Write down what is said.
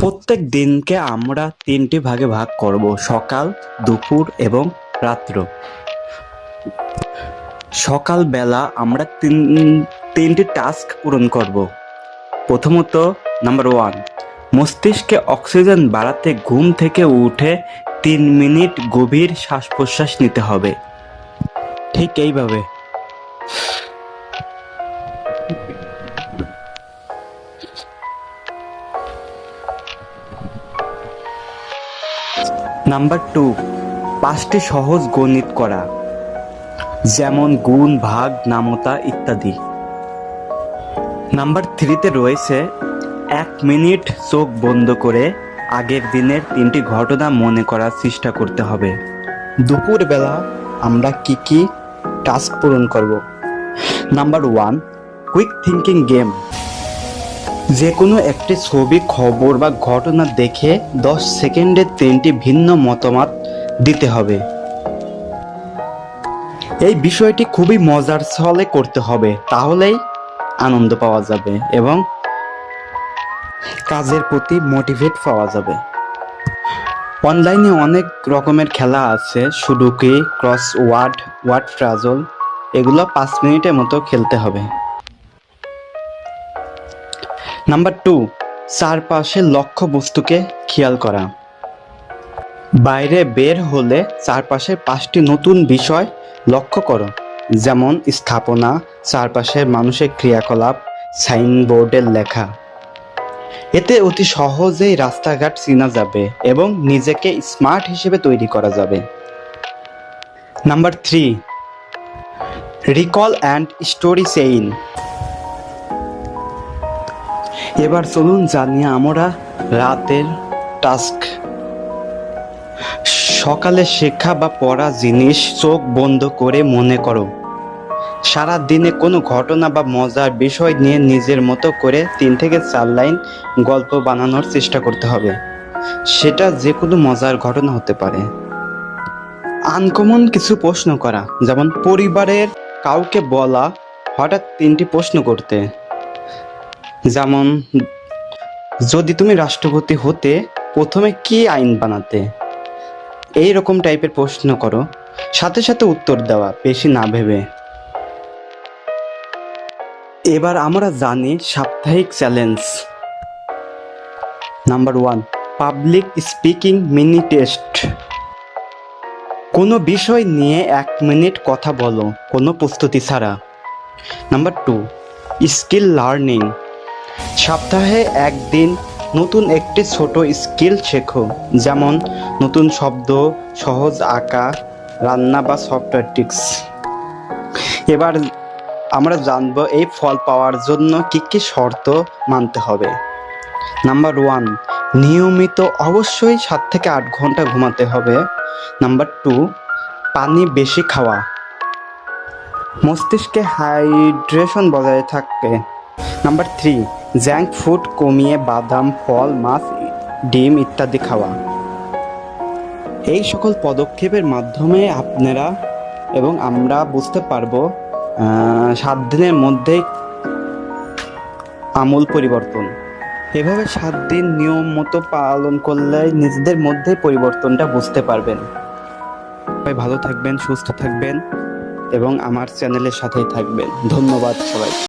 প্রত্যেক দিনকে আমরা তিনটি ভাগে ভাগ করব, সকাল, দুপুর এবং রাত্র। সকালবেলা আমরা তিন, তিনটি টাস্ক পূরণ করব। প্রথমত, নাম্বার ওয়ান, মস্তিষ্কে অক্সিজেন বাড়াতে ঘুম থেকে উঠে তিন মিনিট গভীর শ্বাস প্রশ্বাস নিতে হবে। ঠিক এইভাবে। নাম্বার টু, পাঁচটি সহজ গণিত করা, যেমন গুণ, ভাগ, নামতা ইত্যাদি। নাম্বার থ্রিতে রয়েছে, এক মিনিট চোখ বন্ধ করে আগের দিনের তিনটি ঘটনা মনে করার চেষ্টা করতে হবে। দুপুরবেলা আমরা কি কি টাস্ক পূরণ করব? Number one quick thinking game যে কোনো একটি ছবি, খবর বা ঘটনা দেখে দশ সেকেন্ডে তিনটি ভিন্ন মতামত দিতে হবে। এই বিষয়টি খুবই মজার ছলে করতে হবে, তাহলেই আনন্দ পাওয়া যাবে এবং কাজের প্রতি মোটিভেট পাওয়া যাবে। অনলাইনে অনেক রকমের খেলা আছে, sudoku crossword word puzzle, এগুলো পাঁচ মিনিটের মতো খেলতে হবে। নাম্বার টু চারপাশে লক্ষ্য বস্তুকে খেয়াল করা। বাইরে বের হলে চারপাশের পাঁচটি নতুন বিষয় লক্ষ্য করো, যেমন স্থাপনা চারপাশের মানুষের ক্রিয়াকলাপ সাইনবোর্ডের লেখা। এতে অতি সহজেই রাস্তাঘাট চেনা যাবে এবং নিজেকে স্মার্ট হিসেবে তৈরি করা যাবে। Number three recall and story chain এবার চলুন জানি আমরা রাতের টাস্ক। সকালে শেখা বা পড়া জিনিস চোখ বন্ধ করে মনে করো। সারা দিনে কোনো ঘটনা বা মজার বিষয় নিয়ে নিজের মতো করে তিন থেকে চার লাইন গল্প বানানোর চেষ্টা করতে হবে। সেটা যে কোনো মজার ঘটনা হতে পারে। আনকমন কিছু প্রশ্ন করা, যেমন পরিবারের কাউকে বলা, হঠাৎ তিনটি প্রশ্ন করতে। যেমন, যদি তুমি রাষ্ট্রপতি হতে প্রথমে কি আইন বানাতে? এই রকম টাইপের প্রশ্ন করো। সাথে সাথে উত্তর দেওয়া, বেশি না ভেবে। এবার আমরা জানি সাপ্তাহিক challenge. Number one, public speaking mini test. কোনো বিষয় নিয়ে এক মিনিট কথা বলো, কোনো প্রস্তুতি ছাড়া। Number two, skill learning. সপ্তাহে একদিন নতুন একটি ছোট স্কিল শেখো, যেমন নতুন শব্দ, সহজ আঁকা, রান্না বা সফটওয়্যার টিক্স এবার আমরা জানব এই ফল পাওয়ার জন্য কি কি শর্ত মানতে হবে। নাম্বার ওয়ান, নিয়মিত অবশ্যই সাত থেকে আট ঘণ্টা ঘুমাতে হবে। নাম্বার টু, পানি বেশি খাওয়া। মস্তিষ্কে হাইড্রেশন বজায় থাকবে নাম্বার থ্রি জ্যাঙ্ক ফুড কমিয়ে বাদাম, ফল, মাছ, ডিম ইত্যাদি খাওয়া। এই সকল পদক্ষেপের মাধ্যমে আপনারা এবং আমরা বুঝতে পারব সাত দিনের মধ্যেই আমূল পরিবর্তন। এভাবে সাত দিন নিয়ম মতো পালন করলে নিজেদের মধ্যে পরিবর্তনটা বুঝতে পারবেন। সবাই ভালো থাকবেন, সুস্থ থাকবেন এবং আমার চ্যানেলের সাথেই থাকবেন। ধন্যবাদ সবাই